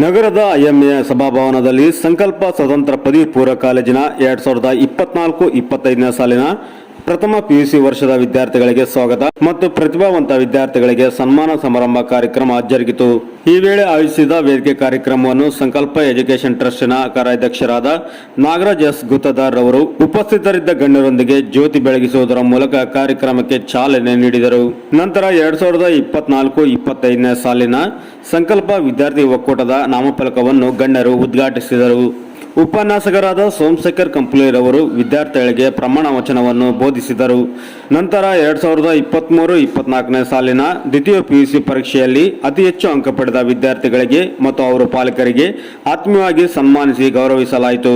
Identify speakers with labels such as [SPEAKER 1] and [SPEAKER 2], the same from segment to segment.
[SPEAKER 1] ನಗರದ ಐಎಂಎ ಸಭಾಭವನದಲ್ಲಿ ಸಂಕಲ್ಪ ಸ್ವತಂತ್ರ ಪದವಿ ಪೂರ್ವ ಕಾಲೇಜಿನ ಎರಡ್ ಸಾವಿರದ ಇಪ್ಪತ್ನಾಲ್ಕು ಇಪ್ಪತ್ತೈದನೇ ಸಾಲಿನ ಪ್ರಥಮ ಪಿಯುಸಿ ವರ್ಷದ ವಿದ್ಯಾರ್ಥಿಗಳಿಗೆ ಸ್ವಾಗತ ಮತ್ತು ಪ್ರತಿಭಾವಂತ ವಿದ್ಯಾರ್ಥಿಗಳಿಗೆ ಸನ್ಮಾನ ಸಮಾರಂಭ ಕಾರ್ಯಕ್ರಮ ಜರುಗಿತು. ಈ ವೇಳೆ ಆಯೋಜಿಸಿದ ವೇದಿಕೆ ಕಾರ್ಯಕ್ರಮವನ್ನು ಸಂಕಲ್ಪ ಎಜುಕೇಷನ್ ಟ್ರಸ್ಟ್ನ ಕಾರ್ಯಾಧ್ಯಕ್ಷರಾದ ನಾಗರಾಜ್ ಎಸ್ ಗುತ್ತದಾರ್ ಅವರು ಉಪಸ್ಥಿತರಿದ್ದ ಗಣ್ಯರೊಂದಿಗೆ ಜ್ಯೋತಿ ಬೆಳಗಿಸುವುದರ ಮೂಲಕ ಕಾರ್ಯಕ್ರಮಕ್ಕೆ ಚಾಲನೆ ನೀಡಿದರು. ನಂತರ ಎರಡ್ ಸಾವಿರದ ಇಪ್ಪತ್ನಾಲ್ಕು ಇಪ್ಪತ್ತೈದನೇ ಸಾಲಿನ ಸಂಕಲ್ಪ ವಿದ್ಯಾರ್ಥಿ ಒಕ್ಕೂಟದ ನಾಮಫಲಕವನ್ನು ಗಣ್ಯರು ಉದ್ಘಾಟಿಸಿದರು. ಉಪನ್ಯಾಸಕರಾದ ಸೋಮಶೇಖರ್ ಕಂಪ್ಲೀರವರು ವಿದ್ಯಾರ್ಥಿಗಳಿಗೆ ಪ್ರಮಾಣ ವಚನವನ್ನು ಬೋಧಿಸಿದರು. ನಂತರ ಎರಡ್ ಸಾವಿರದ ಇಪ್ಪತ್ತ್ಮೂರು ಇಪ್ಪತ್ನಾಲ್ಕನೇ ಸಾಲಿನ ದ್ವಿತೀಯ ಪಿಯುಸಿ ಪರೀಕ್ಷೆಯಲ್ಲಿ ಅತಿ ಹೆಚ್ಚು ಅಂಕ ಪಡೆದ ವಿದ್ಯಾರ್ಥಿಗಳಿಗೆ ಮತ್ತು ಅವರ ಪಾಲಕರಿಗೆ ಆತ್ಮೀಯವಾಗಿ ಸನ್ಮಾನಿಸಿ ಗೌರವಿಸಲಾಯಿತು.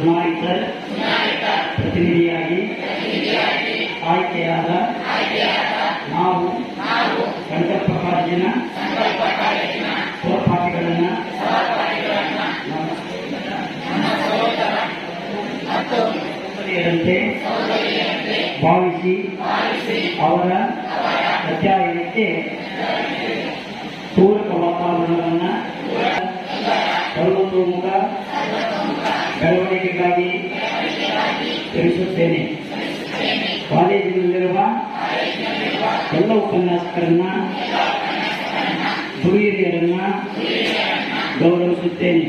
[SPEAKER 2] ಚುನಾಯಿತ ಪ್ರತಿನಿಧಿಯಾಗಿ ಆಯ್ಕೆಯಾದ ನಾವು ಸಂಕಲ್ಪ ಕಾಲೇಜಿನ ಸಹಪಾಠಿಗಳನ್ನು ಸಹೋದರಿಯರಂತೆ ಭಾವಿಸಿ ಅವರ ತಿಳಿಸುತ್ತೇನೆ ಕಾಲೇಜಿನಲ್ಲಿರುವ ಎಲ್ಲ ಉಪನ್ಯಾಸಕರನ್ನ ಗುರು ಹಿರಿಯರನ್ನ ಗೌರವಿಸುತ್ತೇನೆ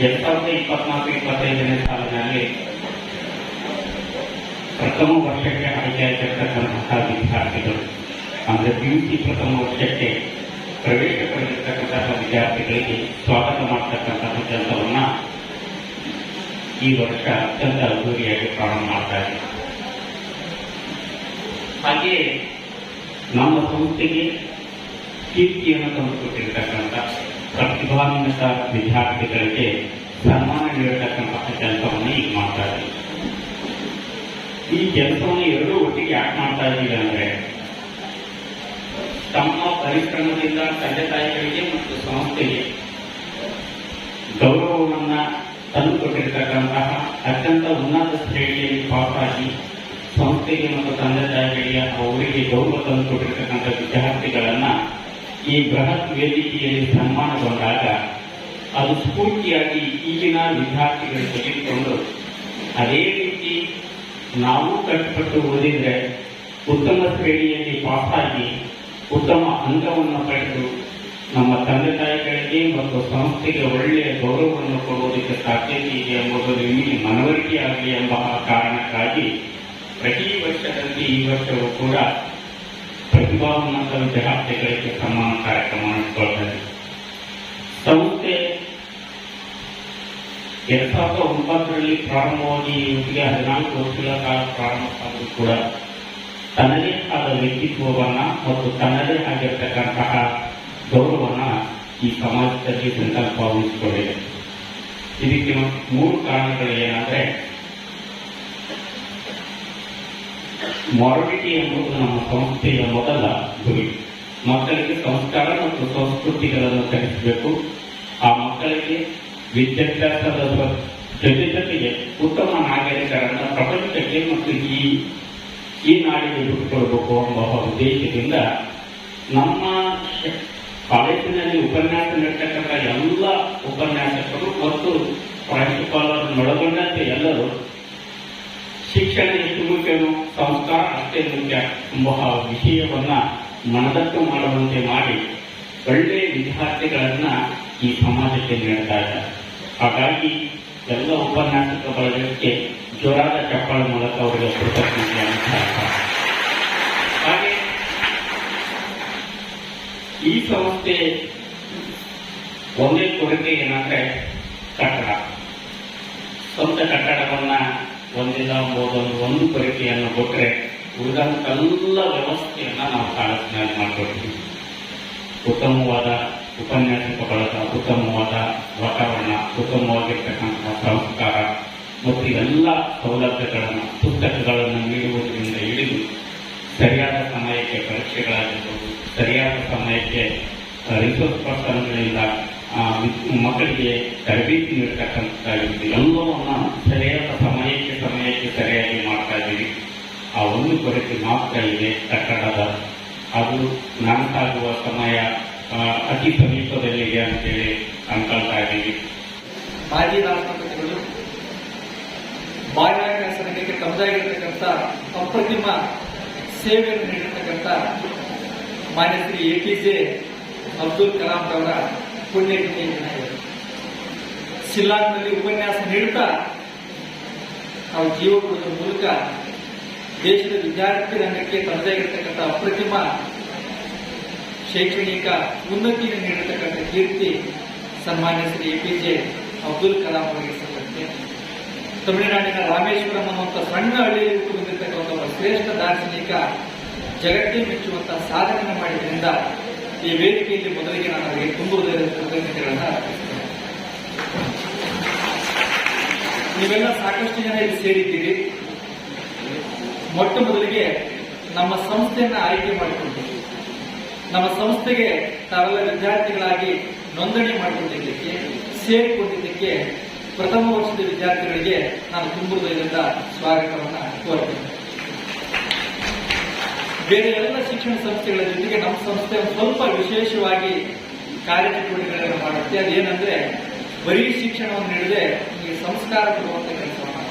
[SPEAKER 3] ಎರಡ್ ಸಾವಿರದ ಇಪ್ಪತ್ನಾಲ್ಕು ಇಪ್ಪತ್ತೈದನೇ ಸಾಲಿನಲ್ಲಿ ಪ್ರಥಮ ವರ್ಷಕ್ಕೆ ಆಯ್ಕೆಯಾಗಿರ್ತಕ್ಕಂತಹ ವಿದ್ಯಾರ್ಥಿಗಳು ಅಂದರೆ ಪಿಯುಸಿ ಪ್ರಥಮ ವರ್ಷಕ್ಕೆ ಪ್ರವೇಶ ಪಡೆದಿರ್ತಕ್ಕಂತಹ ವಿದ್ಯಾರ್ಥಿಗಳಿಗೆ ಸ್ವಾಗತ ಮಾಡತಕ್ಕಂತಹ ಕೆಲಸವನ್ನ ಈ ವರ್ಷ ಅತ್ಯಂತ ಅದ್ದೂರಿಯಾಗಿ ಪ್ರಾರಂಭ ಮಾಡ್ತಾ ಇದೆ. ಹಾಗೆಯೇ ನಮ್ಮ ಸಂಸ್ಥೆಗೆ ಕೀರ್ತಿಯನ್ನು ತಂದುಕೊಟ್ಟಿರ್ತಕ್ಕಂಥ ಪ್ರತಿಭಾನ್ವಿತ ವಿದ್ಯಾರ್ಥಿಗಳಿಗೆ ಸನ್ಮಾನ ನೀಡತಕ್ಕಂತಹ ಕೆಲಸವನ್ನು ಈಗ ಮಾಡ್ತಾ ಈ ಕೆಲಸವನ್ನು ಎರಡೂ ಒಟ್ಟಿಗೆ ಯಾಕೆ ಮಾಡ್ತಾ ಇದ್ದೀವಿ ಅಂದ್ರೆ ತಮ್ಮ ಪರಿಶ್ರಮದಿಂದ ತಂದೆ ತಾಯಿಗಳಿಗೆ ಮತ್ತು ಸಂಸ್ಥೆಗೆ ಗೌರವವನ್ನ ತಂದುಕೊಟ್ಟಿರ್ತಕ್ಕಂತಹ ಅತ್ಯಂತ ಉನ್ನತ ಶ್ರೇಣಿಯಲ್ಲಿ ಪಾಸಾಗಿ ಸಂಸ್ಥೆಗೆ ಮತ್ತು ತಂದೆ ತಾಯಿಗಳಿಗೆ ಅವರಿಗೆ ಗೌರವ ತಂದುಕೊಟ್ಟಿರ್ತಕ್ಕಂಥ ವಿದ್ಯಾರ್ಥಿಗಳನ್ನ ಈ ಬೃಹತ್ ವೇದಿಕೆಯಲ್ಲಿ ಸನ್ಮಾನಗೊಂಡಾಗ ಅದು ಸ್ಫೂರ್ತಿಯಾಗಿ ಈಗಿನ ವಿದ್ಯಾರ್ಥಿಗಳು ತೆಗೆದುಕೊಂಡು ಅದೇ ರೀತಿ ನಾವು ಕಷ್ಟಪಟ್ಟು ಓದಿದ್ರೆ ಉತ್ತಮ ಶ್ರೇಣಿಯಲ್ಲಿ ಪಾಸಾಗಿ ಉತ್ತಮ ಅಂಕವನ್ನು ಪಡೆದು ನಮ್ಮ ತಂದೆ ತಾಯಿಗಳಿಗೆ ಮತ್ತು ಸಂಸ್ಥೆಗೆ ಒಳ್ಳೆಯ ಗೌರವವನ್ನು ಕೊಡುವುದಕ್ಕೆ ಸಾಧ್ಯತೆ ಇದೆ ಎಂಬುದು ನಿಮಗೆ ಮನವರಿಕೆಯಾಗಲಿ ಎಂಬ ಕಾರಣಕ್ಕಾಗಿ ಪ್ರತಿ ವರ್ಷದಂತೆ ಈ ವರ್ಷವೂ ಕೂಡ ಪ್ರತಿಭಾವಂತ ವಿದ್ಯಾರ್ಥಿಗಳಿಗೆ ಸನ್ಮಾನ ಕಾರ್ಯಕ್ರಮ ನಡೆಸಿಕೊಳ್ತಾರೆ ಸಂಸ್ಥೆ ಎರಡ್ ಸಾವಿರದ ಒಂಬತ್ತರಲ್ಲಿ ಪ್ರಾರಂಭವಾಗಿ ಇವತ್ತಿಗೆ ಹದಿನಾಲ್ಕು ವರ್ಷಗಳ ಕಾಲ ಪ್ರಾರಂಭವಾದರೂ ಕೂಡ ತನ್ನದೇ ಆದ ವ್ಯಕ್ತಿತ್ವವನ್ನ ಮತ್ತು ತನ್ನದೇ ಆಗಿರ್ತಕ್ಕಂತಹ ಗೌರವನ ಈ ಸಮಾಜದಲ್ಲಿ ಸಂಕಲ್ಪ ವಹಿಸಿಕೊಂಡಿದೆ. ಇದಕ್ಕೆ ಮೂರು ಕಾರಣಗಳು ಏನಂದ್ರೆ ಮಾರಲಿಟಿ ಎಂಬುದು ನಮ್ಮ ಸಂಸ್ಥೆಯ ಮೊದಲ ಗುರಿ. ಮಕ್ಕಳಿಗೆ ಸಂಸ್ಕಾರ ಮತ್ತು ಸಂಸ್ಕೃತಿಗಳನ್ನು ಕಲಿಸಬೇಕು. ಆ ಮಕ್ಕಳಿಗೆ ವಿದ್ಯಾಭ್ಯಾಸದ ಜೊತೆ ಜೊತೆಗೆ ಉತ್ತಮ ನಾಗರಿಕರನ್ನು ಪ್ರಪಂಚಕ್ಕೆ ಮತ್ತು ಈ ಈ ನಾಡಿಗೆ ಬಿಟ್ಟುಕೊಳ್ಬೇಕು ಎಂಬ ಉದ್ದೇಶದಿಂದ ನಮ್ಮ ಕಾಲೇಜಿನಲ್ಲಿ ಉಪನ್ಯಾಸ ನೀಡತಕ್ಕಂಥ ಎಲ್ಲ ಉಪನ್ಯಾಸಕರು ಮತ್ತು ಪ್ರಾಂಶುಪಾಲರನ್ನೊಳಗೊಂಡಂತೆ ಎಲ್ಲರೂ ಶಿಕ್ಷಣ ಎಷ್ಟು ಮುಖ್ಯನೋ ಸಂಸ್ಕಾರ ಅಷ್ಟೇ ಮುಖ್ಯ ಎಂಬ ವಿಷಯವನ್ನ ಮನದಟ್ಟು ಮಾಡುವಂತೆ ಮಾಡಿ ಒಳ್ಳೆಯ ವಿದ್ಯಾರ್ಥಿಗಳನ್ನ ಈ ಸಮಾಜಕ್ಕೆ ನೀಡ್ತಾ ಇದ್ದಾರೆ ಹಾಗಾಗಿ ಎಲ್ಲ ಉಪನ್ಯಾಸಕ ಬಳಗಕ್ಕೆ ಜೋರಾದ ಚಪ್ಪಾಳ ಮೂಲಕ ಅವರಿಗೆ ಕೃತಜ್ಞತೆಯನ್ನು. ಹಾಗೆ ಈ ಸಂಸ್ಥೆ ಒಂದೇ ಕೊರತೆ ಏನಂದ್ರೆ ಕಟ್ಟಡ ಸ್ವಂತ ಕಟ್ಟಡವನ್ನ ಒಂದಿಲ್ಲ ಒಂದೊಂದು ಒಂದು ಕೊರತೆಯನ್ನು ಕೊಟ್ಟರೆ ಉಳಿದಂತೆಲ್ಲ ವ್ಯವಸ್ಥೆಯನ್ನು ನಾವು ಕಾಲೇಜಿನಲ್ಲಿ ಮಾಡಿಕೊಡ್ತೀವಿ ಉತ್ತಮವಾದ ಉಪನ್ಯಾಸಕ ಬಳಕ, ಉತ್ತಮವಾದ ವಾತಾವರಣ ಉತ್ತಮವಾಗಿರ್ತಕ್ಕಂತಹ ಸಂಸ್ಕಾರ ಮತ್ತು ಎಲ್ಲ ಸೌಲಭ್ಯಗಳನ್ನು, ಪುಸ್ತಕಗಳನ್ನು ನೀಡುವುದರಿಂದ ಹಿಡಿದು ಸರಿಯಾದ ಸಮಯಕ್ಕೆ ಪರೀಕ್ಷೆಗಳಾಗಿರ್ಬೋದು, ಸರಿಯಾದ ಸಮಯಕ್ಕೆ ರಿಸೋರ್ಸ್ ಪರ್ಸನ್ಗಳಿಂದ ಮಕ್ಕಳಿಗೆ ತರಬೇತಿ ನೀಡತಕ್ಕಂಥದ್ದಾಗಿರುತ್ತೆ ಎಲ್ಲವನ್ನು ಸರಿಯಾದ ಸಮಯಕ್ಕೆ ಸರಿಯಾಗಿ ಮಾಡ್ತಾ ಇದ್ದೀವಿ ಆ ಒಂದು ಕೊರತೆ ಮಾತ್ರ ಇದೆ ಕಟ್ಟಡದ ಅದು ನಾನಸಾಗುವ ಸಮಯ ಅತಿ ಸಮೀಪದಲ್ಲಿದೆ ಅಂತೇಳಿ ಅನ್ಕೊಳ್ತಾ ಇದ್ದೀವಿ.
[SPEAKER 4] ಮಾಜಿ ರಾಷ್ಟ್ರಪತಿಗಳು ಬಾಹ್ಯಾಕಾಶ ರಂಗಕ್ಕೆ ತಮ್ಮದಾಗಿರ್ತಕ್ಕಂಥ ಅಪ್ರತಿಮ ಸೇವೆಯನ್ನು ನೀಡಿರ್ತಕ್ಕಂಥ ಮಾನ್ಯ Shri A P J Abdul Kalam ಅವರ ಪುಣ್ಯತಿಥಿ. ಶಿಲ್ಲಾಂಗ್ನಲ್ಲಿ ಉಪನ್ಯಾಸ ನೀಡುತ್ತಾ ನಾವು ಜೀವ ಮೂಲಕ ದೇಶದ ವಿದ್ಯಾರ್ಥಿ ರಂಗಕ್ಕೆ ತಮ್ಮದಾಗಿರ್ತಕ್ಕಂಥ ಅಪ್ರತಿಮ ಶೈಕ್ಷಣಿಕ ಉನ್ನತಿಯನ್ನು ನೀಡತಕ್ಕಂಥ ಕೀರ್ತಿ ಸನ್ಮಾನ್ಯ ಶ್ರೀ ಎ ಪಿ ಅಬ್ದುಲ್ ಕಲಾಂ ಅವರಿಗೆ ಸಲ್ಲುತ್ತೆ ತಮಿಳುನಾಡಿನ ರಾಮೇಶ್ವರಂ ಅನ್ನುವಂಥ ಸಣ್ಣ ಹಳ್ಳಿಯಲ್ಲಿ ಬಂದಿರತಕ್ಕಂಥ ಒಬ್ಬ ಶ್ರೇಷ್ಠ ದಾರ್ಶನಿಕ ಜಗತ್ತೇ ಮೆಚ್ಚುವಂತಹ ಸಾಧನೆ ಮಾಡಿದ್ರಿಂದ ಈ ವೇದಿಕೆಯಲ್ಲಿ ಮೊದಲಿಗೆ ನಾನು ಅವರಿಗೆ ತುಂಬುವುದರಿಂದ ಹೃದಯದ ಕೃತಜ್ಞತೆಗಳನ್ನು ನೀವೆಲ್ಲ ಸಾಕಷ್ಟು ಜನ ಇಲ್ಲಿ ಸೇರಿದ್ದೀರಿ. ಮೊಟ್ಟ ಮೊದಲಿಗೆ ನಮ್ಮ ಸಂಸ್ಥೆಯನ್ನ ಆಯ್ಕೆ ಮಾಡಿಕೊಂಡಿದ್ದೀವಿ ನಮ್ಮ ಸಂಸ್ಥೆಗೆ ತಾವೆಲ್ಲ ವಿದ್ಯಾರ್ಥಿಗಳಾಗಿ ನೋಂದಣಿ ಮಾಡಿಕೊಂಡಿದ್ದಕ್ಕೆ, ಸೇರಿಕೊಂಡಿದ್ದಕ್ಕೆ ಪ್ರಥಮ ವರ್ಷದ ವಿದ್ಯಾರ್ಥಿಗಳಿಗೆ ನಾನು ತುಂಬುವುದರಿಂದ ಸ್ವಾಗತವನ್ನ ಕೋರ್ತೇನೆ ಬೇರೆ ಎಲ್ಲ ಶಿಕ್ಷಣ ಸಂಸ್ಥೆಗಳ ಜೊತೆಗೆ ನಮ್ಮ ಸಂಸ್ಥೆ ಸ್ವಲ್ಪ ವಿಶೇಷವಾಗಿ ಕಾರ್ಯಚಟುವಟಿಕೆಗಳನ್ನು ಮಾಡುತ್ತೆ. ಅದೇನಂದ್ರೆ ಬರೀ ಶಿಕ್ಷಣವನ್ನು ನೀಡದೆ ನಿಮಗೆ ಸಂಸ್ಕಾರ ಕೊಡುವಂತ ಕೆಲಸವನ್ನು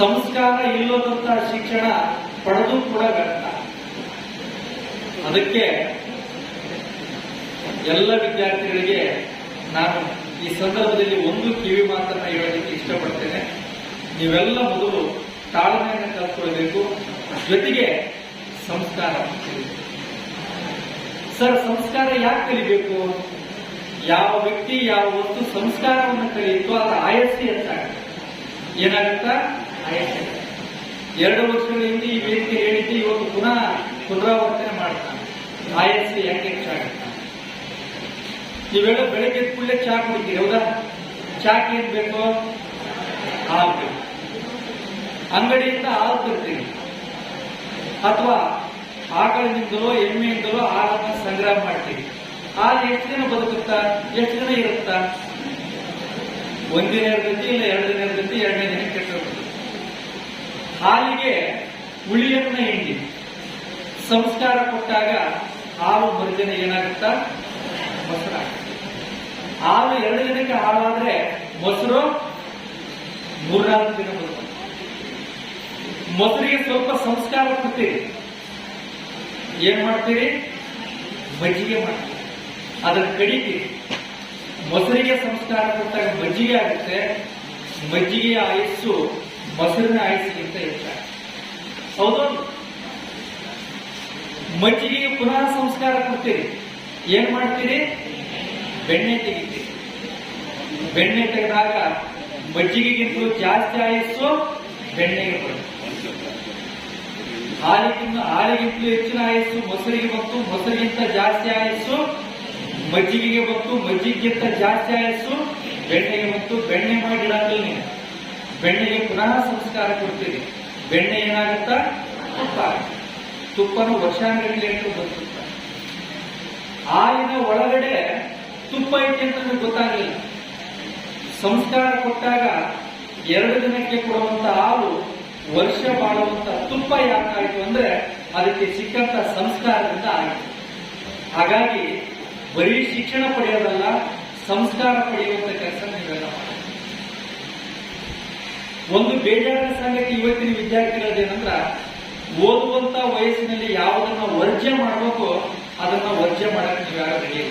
[SPEAKER 4] ಸಂಸ್ಕಾರ ಇಲ್ಲದಂತ ಶಿಕ್ಷಣ ಪಡೆದು ಕೂಡ ವ್ಯರ್ಥ. ಅದಕ್ಕೆ ಎಲ್ಲ ವಿದ್ಯಾರ್ಥಿಗಳಿಗೆ ನಾನು ಈ ಸಂದರ್ಭದಲ್ಲಿ ಒಂದು ಕಿವಿ ಮಾತನ್ನ ಹೇಳೋದಕ್ಕೆ ಇಷ್ಟಪಡ್ತೇನೆ. ನೀವೆಲ್ಲ ಮೊದಲು ತಾಳ್ಮೆಯನ್ನು ಕಲ್ತ್ಕೊಳ್ಬೇಕು. ಜೊತೆಗೆ ಸಂಸ್ಕಾರ ಸರ್, ಸಂಸ್ಕಾರ ಯಾಕೆ ಕಲಿಬೇಕು? ಯಾವ ವ್ಯಕ್ತಿ, ಯಾವ ವಸ್ತು ಸಂಸ್ಕಾರವನ್ನು ಕಲಿಯಿತು ಅದರ ಆಯಸ್ಸಿ ಹೆಚ್ಚಾಗುತ್ತೆ ಏನಾಗುತ್ತಾ? ಆಯಸ್ಸಿ. ಎರಡು ವರ್ಷಗಳ ಹಿಂದೆ ಈ ವೇದಿಕೆ ಹೇಳಿದ್ದು ಇವತ್ತು ಪುನಃ ಪುನರಾವರ್ತನೆ ಮಾಡ್ತಾನೆ ಆಯಸ್ಸಿ ಯಾಕೆ ಹೆಚ್ಚಾಗುತ್ತೆ? ನೀವೆಲ್ಲ ಬೆಳಗ್ಗೆ ಕೂಡಲೇ ಚಾ ಕುಡಿತೀರಿ, ಹೌದಾ? ಚಾಕ್ ಏನ್ ಬೇಕು ಹಾಲು ಬೇಕು ಅಂಗಡಿಯಿಂದ ಹಾಲು ತರ್ತೀರಿ. ಅಥವಾ ಆಕಳಿನಿಂದಲೋ ಎಮ್ಮೆಯಿಂದಲೋ ಹಾಲನ್ನು ಸಂಗ್ರಹ ಮಾಡ್ತೀವಿ ಹಾಲು ಎಷ್ಟು ದಿನ ಬದುಕುತ್ತಾ, ಎಷ್ಟು ದಿನ ಇರುತ್ತಾ? ಒಂದಿನ ಇರ್ತೈತಿ ಇಲ್ಲ, ಎರಡು ದಿನ ಇರ್ತೈತಿ ಎರಡನೇ ದಿನ ಕೆಟ್ಟ ಹಾಲಿಗೆ ಹುಳಿಯನ್ನ ಹಿಂಡಿ. ಸಂಸ್ಕಾರ ಕೊಟ್ಟಾಗ ಹಾಲು ಮರುದಿನ ಏನಾಗುತ್ತಾ? ಮೊಸರ ಹಾಲು ಎರಡು ದಿನಕ್ಕೆ ಹಾಲಾದ್ರೆ ಮೊಸರು ಮೂರ್ನಾಲ್ಕು ದಿನ ಬರುತ್ತೆ ಮೊಸರಿಗೆ ಸ್ವಲ್ಪ ಸಂಸ್ಕಾರ ಕೊಡ್ತೀರಿ. ಏನ್ ಮಾಡ್ತೀರಿ? ಮಜ್ಜಿಗೆ ಮಾಡ್ತೀರಿ. ಅದನ್ನ ಕಡಿತಿ. ಮೊಸರಿಗೆ ಸಂಸ್ಕಾರ ಕೊಟ್ಟಾಗ ಮಜ್ಜಿಗೆ ಆಗುತ್ತೆ. ಮಜ್ಜಿಗೆಯ ಆಯಸ್ಸು ಮೊಸರಿನ ಆಯಸ್ಸಿಗಿಂತ ಹೆಚ್ಚಾಗುತ್ತೆ. ಹೌದು ಮಜ್ಜಿಗೆಗೆ ಪುನಃ ಸಂಸ್ಕಾರ ಕೊಡ್ತೀರಿ. ಏನ್ ಮಾಡ್ತೀರಿ? ಬೆಣ್ಣೆ ತೆಗಿತೀರಿ. ಬೆಣ್ಣೆ ತೆಗೆದಾಗ ಮಜ್ಜಿಗೆಗಿಂತಲೂ ಜಾಸ್ತಿ ಆಯಸ್ಸು ಬೆಣ್ಣೆಗೆ ಬರುತ್ತೆ. ಹಾಲಿಗಿಂತ ಹಾಲಿಗಿಂತಲೂ ಹೆಚ್ಚಿನ ಆಯಸ್ಸು ಮೊಸರಿಗೆ ಮತ್ತು ಮೊಸರಿಗಿಂತ ಜಾಸ್ತಿ ಆಯಸ್ಸು ಮಜ್ಜಿಗೆಗೆ ಬಂತು ಮಜ್ಜಿಗೆಗಿಂತ ಜಾಸ್ತಿ ಆಯಸ್ಸು, ಬೆಣ್ಣೆಗೆ ಬಂತು ಬೆಣ್ಣೆ ಮಾಡಿ ಬೆಣ್ಣೆಗೆ ಪುನಃ ಸಂಸ್ಕಾರ ಕೊಡ್ತೀರಿ. ಬೆಣ್ಣೆ ಏನಾಗುತ್ತಾ? ತುಪ್ಪ. ತುಪ್ಪನು ವರ್ಷಾನುಗಟ್ಟಲೆ ಇಟ್ಟು ಬರ್ತುತ್ತೆ ಹಾಲಿನ ಒಳಗಡೆ ತುಪ್ಪ ಐತೆ ಅಂತ ಗೊತ್ತಾಗಲಿಲ್ಲ. ಸಂಸ್ಕಾರ ಕೊಟ್ಟಾಗ ಎರಡು ದಿನಕ್ಕೆ ಕೊಡುವಂತ ಹಾಲು ವರ್ಷ ಬಾಳುವಂತ ತುಪ್ಪ ಯಾಕಾಯಿತು ಅಂದ್ರೆ ಅದಕ್ಕೆ ಸಿಕ್ಕಂತ ಸಂಸ್ಕಾರದಿಂದ ಆಯಿತು. ಹಾಗಾಗಿ ಬರೀ ಶಿಕ್ಷಣ ಪಡೆಯೋದಲ್ಲ, ಸಂಸ್ಕಾರ ಪಡೆಯುವಂತ ಕೆಲಸ ನೀವೆಲ್ಲ ಒಂದು ಬೇಜಾರ ಸಂಗತಿ ಇವತ್ತಿನ ವಿದ್ಯಾರ್ಥಿಗಳದೇನಂದ್ರ ಓದುವಂತ ವಯಸ್ಸಿನಲ್ಲಿ ಯಾವುದನ್ನ ವರ್ಜ್ಯ ಮಾಡಬೇಕು ಅದನ್ನ ವರ್ಜ್ಯ ಮಾಡಕ್ಕೆ ನೀವು ಯಾರು ರೆಡಿ.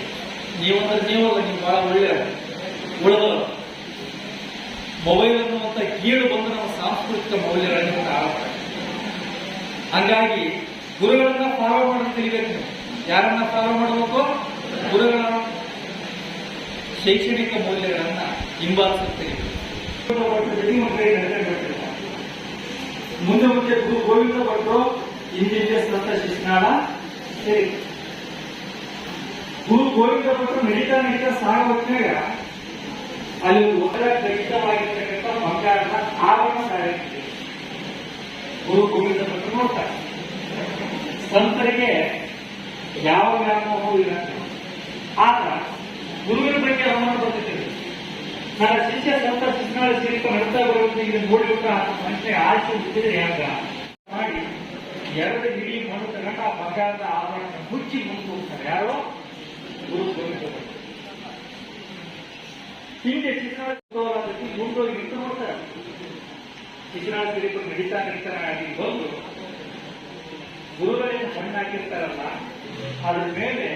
[SPEAKER 4] ನೀವಂದ್ರೆ ನೀವಲ್ಲ ನೀವು ಬಹಳ ಒಳ್ಳೆ ಉಳಿದವರು. ಮೊಬೈಲ್ ಅನ್ನುವಂತ ಕೀಳು ಬಂದು ನಮ್ಮ ಸಾಂಸ್ಕೃತಿಕ ಮೌಲ್ಯಗಳನ್ನು ಆರಂಭ ಹಂಗಾಗಿ ಗುರುಗಳನ್ನ ಫಾಲೋ ಮಾಡಿ ನೀವು. ಯಾರನ್ನ ಫಾಲೋ ಮಾಡಬೇಕು ಗುರುಗಳ ಶೈಕ್ಷಣಿಕ ಮೌಲ್ಯಗಳನ್ನು ಕಲಿಬೇಕು
[SPEAKER 2] ಮುಂದೆ ಮುಂದೆ ಗುರು ಗೋವಿಂದ ಭಟ್ರು ಇಂಜಿನಿಯರ್ಸ್ ಅಂತ ಶಿಕ್ಷಣ ಸರಿ. ಗುರು ಗೋವಿಂದ ಭಟ್ರು ನಡೀತಾ ನಡೀತಾ ಸಾಗ ಹೊತ್ತಿನಾಗ ಅಲ್ಲಿ ಒಬ್ಬರ ಖಚಿತವಾಗಿರ್ತಕ್ಕಂಥ ಬಂಗಾರದ ಸಾಗಿರ್ತದೆ ಗುರು ಗೋವಿಂದ ಭಟ್ರು ನೋಡ್ತಾರೆ. ಸಂತರಿಗೆ ಯಾವ ವ್ಯಾಮೋಹವೂ ಇರಲ್ಲ ಆಗ ಗುರುವಿನ ಬಗ್ಗೆ ಅನುಮಾನ ಬರ್ತೈತೆ ನನ್ನ ಶಿಷ್ಯ ಸಂತ ಶಿಕ್ಷಣ ಸೇರಿಕ ನಡೆಸ್ತಾ ಬರುವಂತೆ ನೋಡಿಬಿಟ್ಟು ಆ ಮನುಷ್ಯ ಆಸೆ ಹುಟ್ಟಿದ್ರೆ ಯಾಕ ಮಾಡಿ ಎರಡು ಇಡೀ ಮನುಷ್ಯ ತಗೊಂಡು ಆ ಬಂಗಾರದ ಆಭರಣ ಮುಚ್ಚಿ ಮುಂದೆ ಹೋಗ್ತಾರೆ. ಯಾರೋ? ಗುರು. ಹಿಂದೆ ಶಿಕ್ಷಣ ಮುಂದೋಗಿ ನಿಂತು ನೋಡ್ತಾರೆ. ಶಿಕ್ಷಣ ಸೇರಿಕ ನಡೀತಾ ನಡೀತಾ ಆಗಿ ಬಂದು ಗುರುಗಳಿಂದ ಹಣ್ಣಾಕಿರ್ತಾರಲ್ಲ ಅದ್ರ ಮೇಲೆ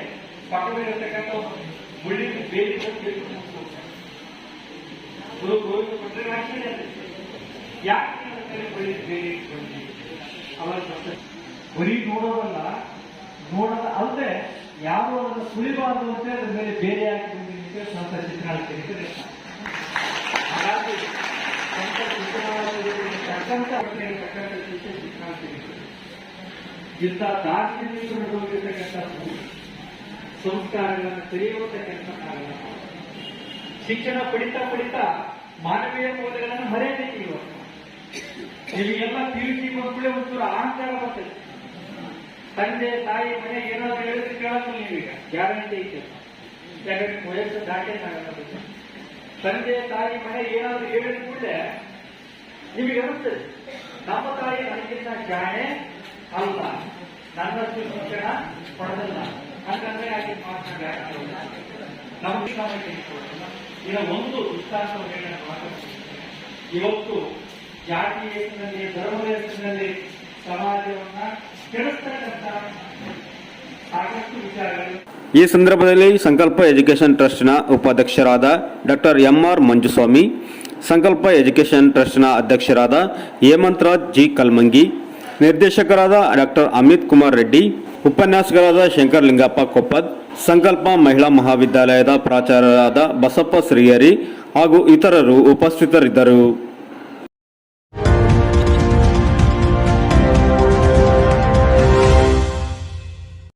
[SPEAKER 2] ಪಕ್ಕದಲ್ಲಿರತಕ್ಕಂಥ ಮುಳ್ಳಿನ ಬೇಲಿ ಗುರು ಗೋವಿಂದ ಭಟ್ರಿಗೆ ಹಾಕಿದೆ. ಯಾಕೆ ಮುಳ್ಳಿನ ಬೇಲಿ ಇಟ್ಕೊಂಡಿ ಅವರ ಬರೀ ನೋಡೋದಲ್ಲ, ನೋಡೋದ ಅಲ್ಲದೆ ಯಾರು ಅದನ್ನು ಸುಳಿಬಾರದು ಅಂತ ಅದ್ರ ಮೇಲೆ ಬೇರೆ ಹಾಕಿ ಬಂದಿದ್ದಕ್ಕೆ ಸ್ವಂತ ಚಿತ್ರಾಲಯ ಹಾಗಾಗಿ ಸ್ವಂತ ಚಿತ್ರಾಲಯದಲ್ಲಿ ತಕ್ಕಂಥ ಚಿತ್ರ ಇಂಥ ದಾರ್ಶನಿಕರು ಹೋಗಿರ್ತಕ್ಕಂಥ ಸಂಸ್ಕಾರಗಳನ್ನು ನಾವೆಲ್ಲ ಶಿಕ್ಷಣ ಪಡಿತಾ ಪಡಿತಾ ಮಾನವೀಯ ಮೌಲ್ಯಗಳನ್ನು ಮರೆಯಬೇಕು ಇವತ್ತು ನಿಮಗೆಲ್ಲ ಸಿ ಮಕ್ಕಳೇ ಒಂಚೂರು ಅಹಂಕಾರ ಬರ್ತದೆ. ತಂದೆ, ತಾಯಿ, ಮನೆ ಏನಾದ್ರು ಹೇಳಿದ್ರೆ ಕೇಳಲ್ಲ ನೀವೀಗ. ಗ್ಯಾರಂಟಿ ಐತೆ. ಯಾಕಂದ್ರೆ ವಯಸ್ಸು ದಾಟೇ ಆಗಲ್ಲ ತಂದೆ, ತಾಯಿ, ಮನೆ ಏನಾದ್ರು ಹೇಳಿದ ಕೂಡಲೇ ನಿಮಗೆ ಅನಿಸ್ತದೆ ನಮ್ಮ ತಾಯಿ ನನಗಿಂತ ಜಾಣೆ ಅಲ್ಲ. ನನ್ನಷ್ಟು ಶಿಕ್ಷಣ ಪಡೆದಲ್ಲ. ಹಾಗಂದ್ರೆ ಯಾಕೆ ಮಾತನಾಡ ನಮಗೆ ನಮಗೆ ಇನ್ನ ಒಂದು ದೃಷ್ಟಾಂತವನ್ನು ಹೇಳಿ ಮಾತಾಡ್ತೀನಿ ಇವತ್ತು ಜಾತಿ ಹೆಸರಿನಲ್ಲಿ ಧರ್ಮದ ಹೆಸರಿನಲ್ಲಿ ಸಮಾಜವನ್ನ ಕೆಡಿಸ್ತಕ್ಕಂತ ಸಾಕಷ್ಟು ವಿಚಾರಗಳು.
[SPEAKER 1] ಈ ಸಂದರ್ಭದಲ್ಲಿ ಸಂಕಲ್ಪ ಎಜುಕೇಷನ್ ಟ್ರಸ್ಟ್ನ ಉಪಾಧ್ಯಕ್ಷರಾದ ಡಾಕ್ಟರ್ ಎಂ ಆರ್ ಮಂಜುಸ್ವಾಮಿ, ಸಂಕಲ್ಪ ಎಜುಕೇಷನ್ ಟ್ರಸ್ಟ್ನ ಅಧ್ಯಕ್ಷರಾದ ಹೇಮಂತರಾಜ್ ಜಿ ಕಲ್ಮಂಗಿ, ನಿರ್ದೇಶಕರಾದ ಡಾಕ್ಟರ್ ಅಮಿತ್ ಕುಮಾರ್ ರೆಡ್ಡಿ ಉಪನ್ಯಾಸಕರಾದ ಶಂಕರ್ ಲಿಂಗಪ್ಪ ಕೊಪ್ಪದ್ ಸಂಕಲ್ಪ ಮಹಿಳಾ ಮಹಾವಿದ್ಯಾಲಯದ ಪ್ರಾಚಾರ್ಯರಾದ ಬಸಪ್ಪ ಶ್ರೀಯರಿ ಹಾಗೂ ಇತರರು ಉಪಸ್ಥಿತರಿದ್ದರು.